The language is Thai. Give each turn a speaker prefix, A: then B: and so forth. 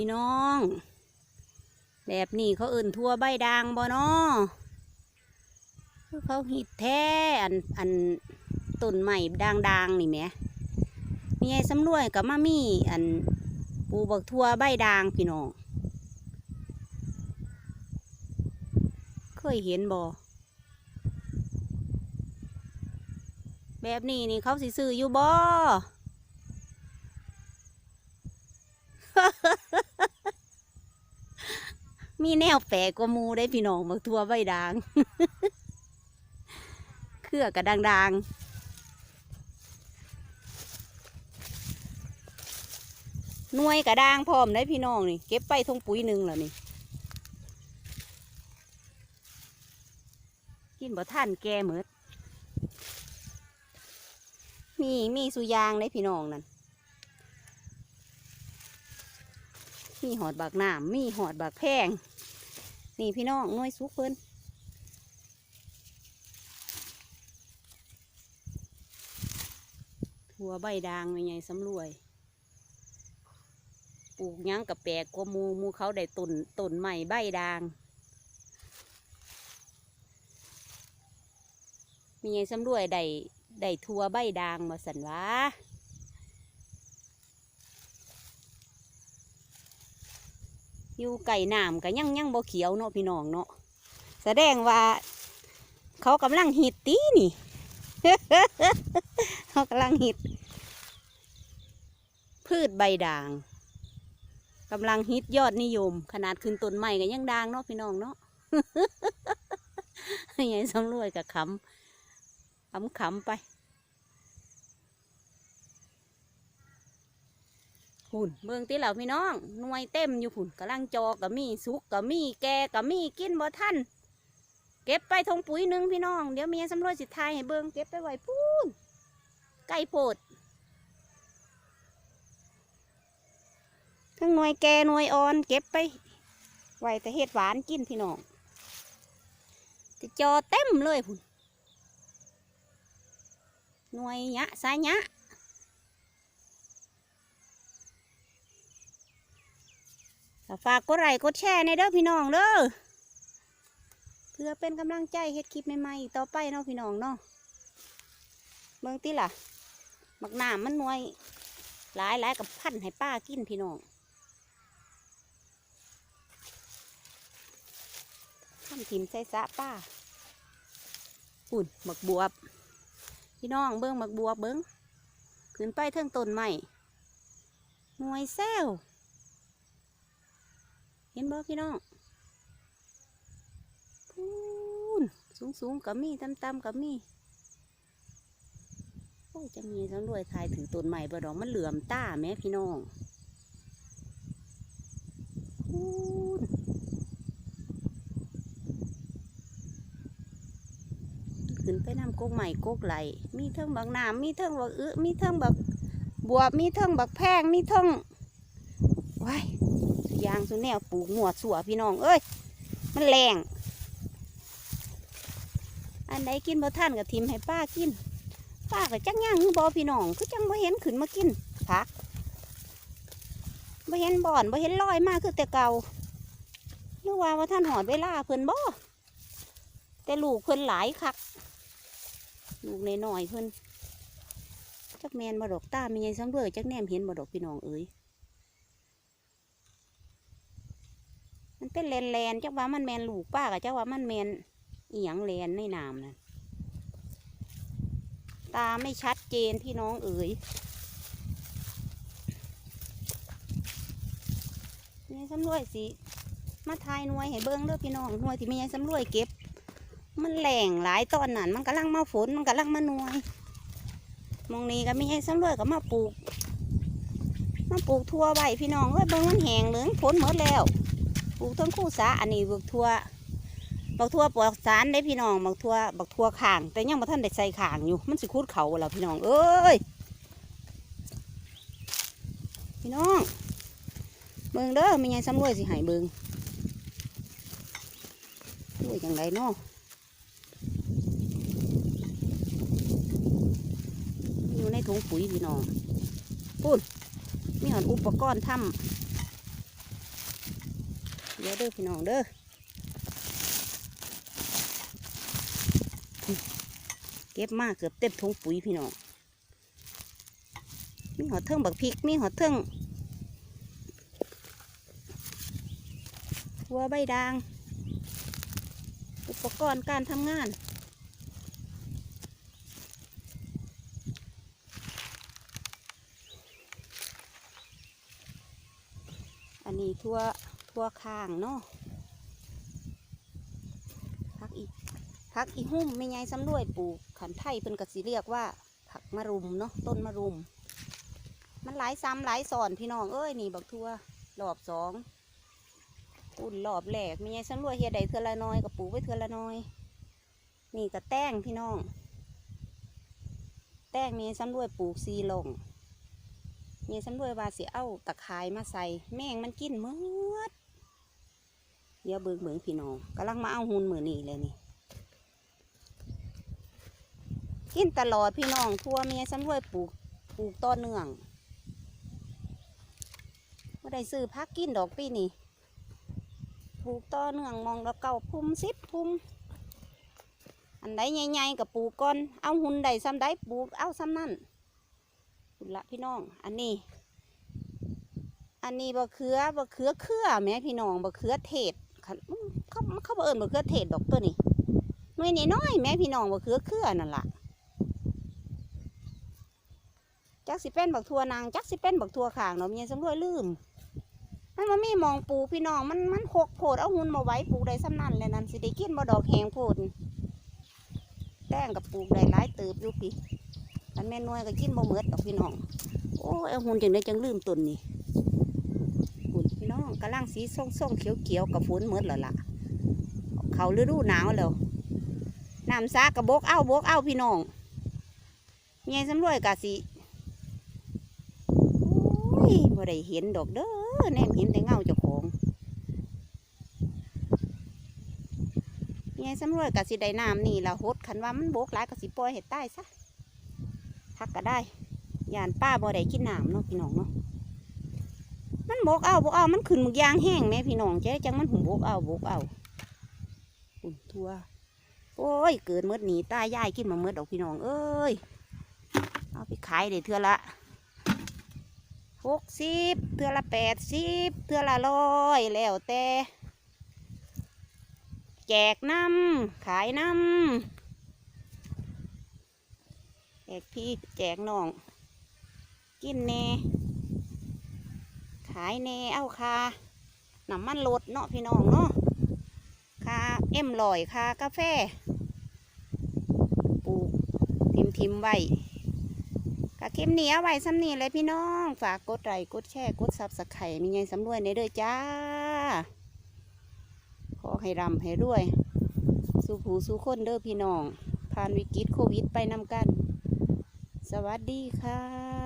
A: พี่น้อง แบบนี้เขาเอื่นทั่วใบด่างบ่เนาะคือเขาหิดแท้อันอันต้นใหม่ด่างนี่แหมมีไอ้สำรวยกับมามี่อันปูบักทั่วใบด่างพี่น้อง เคยเห็นบ่แบบนี้นี่เขาสิซื้ออยู่บ่ มีแนวแปลกกว่ามูได้พี่น้องบักทั่วใบด่าง เครือกระดังๆหน่วยกระด้างพร้อมได้พี่น้องนี่ เก็บไปทงปุ๋ยหนึ่งแล้วนี่ กินบ่ท่านแกเหมือดมีมีสุยางได้พี่น้องนั่น มีหอดบากน้ำมีหอดบากแพง นี่พี่น้องน่วยสุกเพิ่นถั่วใบด่างไม่ใหญ่สำรวย ปลูกยังกับแปลกกว่ามูมูเขาได้ต้นต้นใหม่ใบด่าง มีไงสำรวยได้ได้ทัวใบด่างมาสันวะ อยู่ไก่น้ำก็ยังยังบ่เขียวเนาะพี่น้องเนาะแสดงว่า เขากำลังหิดตีนี่ เขากำลังหิด พืชใบด่างกำลังฮิตยอดนิยม ขนาดขึ้นต้นใหม่ก็ยังด่างเนาะพี่น้องเนาะยังไงสำรวยกับคำขำขำไป หุ่นเมืองที่เหล่าพี่น้องหน่วยเต็มอยู่หุ่นกำลังจอกับมีสุกกับมีแกกับมีกินบ่ท่านเก็บไปทงปุ๋ยหนึ่งพี่น้อง เดี๋ยวเมียสำรวจสิทายให้เบิงเก็บไปไว้พูนใกล้โพดทั้งหน่วยแกหน่วยอ่อน เก็บไปไว้แต่เห็ดหวานกินพี่น้องจะจอเต็มเลยพุ่นหน่วย nhã sai nhã ก็ ฝากกดไลค์กดแชร์ในเด้อพี่น้องเด้อเพื่อเป็นกำลังใจเฮ็ดคลิปใหม่ๆต่อไปเนาะพี่น้องเนาะเบิ่งติล่ะมักน้ำมันหน่วยหลายหลายกับพันให้ป้ากินพี่น้องพันถิ่มใส่สะป้าปุ่นหมักบวบ พี่น้องเบิ้งหมักบัวเบิ้งขึ้นไปเทิงต้นใหม่หน่วยแซว ห็นบ่พี่น้องพูนสูงสูงๆกับมีต่ำต่ำๆกับมีโอ้จะมีสำรวยทายถือต้นใหม่บ่ดอกมันเหลื่อมตาแม่พี่น้องพูนขึ้นไปนำกกใหม่กกไหลมีเทิงบักน้ำมีเทิงบักอื้อมีเทิงบักบวบมีเทิงบักแพงมีเทิงว้าย ยางสุนแนวปลูกหมวดสัวพี่น้อง เอ้ย มันแรงอันใดกินบ่ท่านกับทิมให้ป้ากิน ป้ากับจักย่างบอพี่น้องคือจังบ่เห็นขึ้นมากินผักบ่เห็นบ่อนบ่เห็นลอยมากคือแต่เก่าหรือว่าว่าท่านหอดเวลาเพิ่นบ่แต่ลูกเพิ่นหลายคักลูกน้อยเพิ่นจักแมนบ่ดอกตามีไงสังเวยจักแนมเห็นบ่ดอกพี่น้องเอ้ย มันเป็นแลนๆจักว่ามันแมนลูกป้ากับจักว่ามันแมนเอียงแลนในน้ำนั่นตาไม่ชัดเจนพี่น้องเอ๋ยมีไงสำรวยสิมาทายนวยให้เบิ้งเด้อพี่น้องนวยที่ไมีไงสำรวยเก็บ มันแหล่งหลายตอนนั้นมันกำลังมาฝนมันกำลังมานวยมองนี้ก็ไมีให้สำรวจก็มาปลูกมาปลูกทั่วใบพี่น้องเอ้ยเบิ่งมันแหงเหลืองฝนหมดแล้ว ปลูกต้นคู่สาอันนี้บักทั่วบักทั่วปลอกสารได้พี่น้องบักทั่วบักทั่วข่าง แต่ยังบ่ทันได้ใส่ข่างอยู่ มันสิคูดเขาแล้วพี่น้อง เอ้ยพี่น้องเบิ่งเด้อมีไงสำรวจสิหายเบิ่งด้วยจังไรเนาะอยู่ในถุงปุ๋ยพี่น้องปุ่นมีหอนอุปกรณ์ท ดี๋ยวเด้อพี่น้องเด้อเก็บมากเกือบเต็มถุงปุ๋ยพี่น้องมีหอเทิงบักพริกมีหอเทิงหัวใบด่าง อุปกรณ์การทำงานอันนี้ทั่ว ทั่วข้างเนาะพักอีกพักอีหุ่มไม่ไงซ้ำด้วยปลูกขันไทยเป็นกสิเรียกว่า ผักมะรุมเนาะต้นมะรุม มันหลายซ้ำหลายสอนพี่น้องเอ้ยนี่บักทั่วรอบสองอุ่นรอบแหลกไม่ไงซ้ำด้วยเฮียใดเทือละน้อยกับปลูกไว้เทือละน้อย นี่กับแต้งพี่น้อง แต้งมีซ้ำด้วยปลูกซีลงมีซ้ำด้วยว่าสิเอาตะไคร้มาใส่ แมงมันกินมืด เดี๋ยวเบิ่งเบิ่งพี่น้องกำลังมาเอาหุ่นมือนี่เลยนี่ กินตลอดพี่น้องทั่วเมียซ้ำด้วยปลูกปลูกต้นเนื่องไม่ได้ซื้อพักกินดอกปีนี่ปลูกต้นเนื่องมองแล้วเก่าพุ่มสิบพุ่มอันใดใหญ่ๆกับปลูกก่อน เอาหุ่นใดซ้ำใดปลูกเอาซ้ำนั่นคุณละพี่น้อง อันนี้ อันนี้บะเขือบะเขือเครือแม่พี่น้องบะเขือเทศ เขาเขาเขาเอิญบะเขือเทศดอกตัวนี้น่วยนี้น้อยแม่พี่น้องบะเขือเครือนั่นล่ะจักสิเป็นบักทัวนางจักสิเป็นบักทัวขางเนาะมียสำรวยลืมมันมามีมองปูพี่น้องมันมันหกโพดเอาหุ่นมาไว้ปูได้ซ้ำนั่นเลยนั่นสิได้กินบ่ดอกแหงโพดแต้งกับปูได้หลายเติบอยู่พี่อันแม่นวยก็กินบ่เมิดดอกพี่น้องโอ้เอาหุ่นจังได้จังลืมตุนนี่ พี่น้องกำลังสีส้มส้มๆเขียวเขียวๆกับฝนเมิดแล้วล่ะ เขาฤดูหนาวแล้วน้ำซากระบกเอาบกเอาพี่น้องเงี้ยสำรวยกะสิโอ้ยบ่ได้เห็นดอกเด้อแนมเห็นแต่เงาเจ้าของเงี้ยสำรวยกะสิได้น้ำนี่ละหดคันว่ามันบกหลายกะสิปล่อยเห็ดใต้ซะพักก็ได้ยานป้าบ่ได้กินน้ำเนาะพี่น้องเนาะ มันบกเอาบกเอา มันขึ้นมึกยางแห้งแม่พี่น้องเจ๊จังมันหุ่มบกเอาบกเอาอุ่นทัว โอ้ย เกิดเมื่อหนีตายายกินมาเมื่อดอกพี่น้อง เอ้ย เอาไปขายเดี๋ยวเทือละหกสิบเทือละแปดสิบเทือละร้อยแล้วแต่แจกน้ำขายน้ำแจกพี่แจกน้อง กินแน่ายแน่เอาคาน้ำมันลดเนาะพี่น้องเนาะคาเอ็มลอยคากาแฟปลูกทิมทิมไว้กะคลิปนี้เอาไว้ซ้ำนี่เลยพี่น้อง ฝากกดไลค์กดแชร์กดซับสไครต์มีไงสำรวยในเด้อจ้า ขอให้รำให้รวย สู่ผู้สู่คนเด้อพี่น้อง ผ่านวิกฤตโควิดไปนำกัน สวัสดีค่ะ